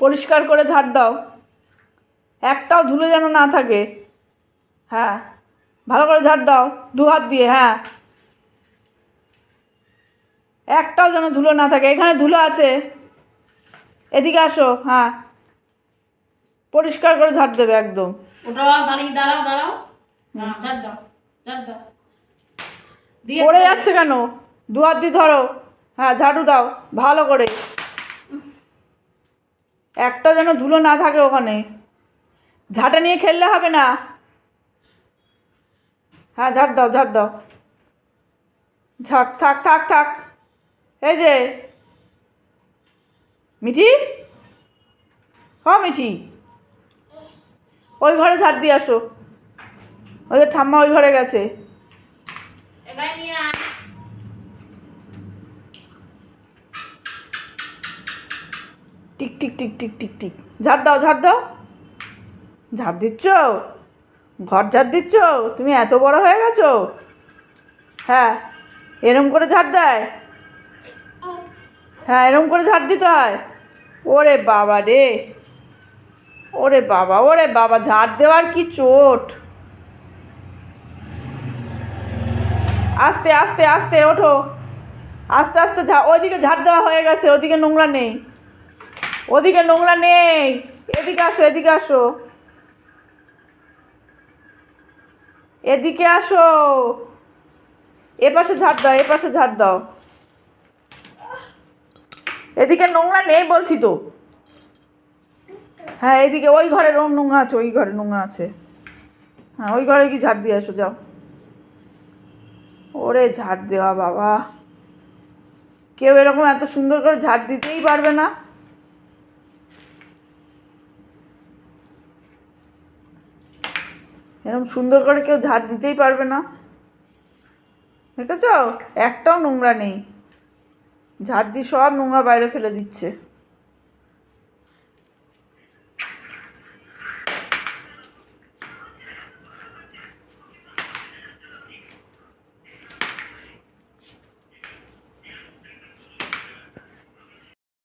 পরিষ্কার করে ঝাড় দাও। একটাও ধুলো যেন না থাকে। হ্যাঁ ভালো করে ঝাড় দাও দু হাত দিয়ে হ্যাঁ। একটাও যেন ধুলো না থাকে এখানে ধুলো আছে। এদিকে আসো হ্যাঁ। পরিষ্কার করে ঝাড় দেবে একদম। ওটা দাঁড়িয়ে দাঁড়াও দাঁড়াও। হ্যাঁ ঝাড় দাও ঝাড় দাও। পড়ে যাচ্ছে কেন? দু হাত দিয়ে ধরো। হ্যাঁ ঝাড়ু দাও ভালো করে। একটা যেন ধুলো না থাকে ওখানে। ঝাঁটা নিয়ে খেললে হবে না? হ্যাঁ ঝাড় দাও ঝাড় দাও। ঝাড় থাক থাক থাক। এই যে। মিঠি? হ, মিঠি। ওই ঘরে ঝাঁট দিয়ে আসো। ওই যে ঠাম্মা ওই ঘরে গেছে এখানে নিয়ে আয় টিক টিক টিক টিক টিক টিক। ঝাড় দাও ঝাড় দাও। ঝাড় দিচ্ছ? ঘর ঝাড় দিচ্ছ? তুমি এত বড় হয়ে গেছো? হ্যাঁ এরম করে ঝাড় দেয়? হ্যাঁ এরম করে ঝাড় দিতে হয়? ওরে বাবা রে। ওরে বাবা ওরে বাবা, ঝাড় দেওয়ার কি চোট? আস্তে আস্তে আস্তে, ওঠো। আস্তে আস্তে ঝা, ওইদিকে ঝাড় দেওয়া হয়ে গেছে ওদিকে নোংরা নেই। ওদিকে নোংরা নেই। এদিকে আসো এদিকে আসো। এদিকে আসো। এ পাশে ঝাড় দাও, এ পাশে ঝাড় দাও। এদিকে নোংরা নেই বলছি তো। হ্যাঁ এদিকে ওই ঘরে রং নোংরা আছে, ওই ঘরে নোংরা আছে। হ্যাঁ ওই ঘরে কি ঝাড় দিয়ে আসো, যাও। ওরে ঝাড় দেওয়া বাবা। কেউ এরকম এত সুন্দর করে ঝাড় দিতেই পারবে না। এরকম সুন্দর করে কেউ ঝাড় দিতেই পারবে না। দেখেছ? একটাও নোংরা নেই। ঝাড় দিয়ে সব নোংরা বাইরে ফেলে দিচ্ছে।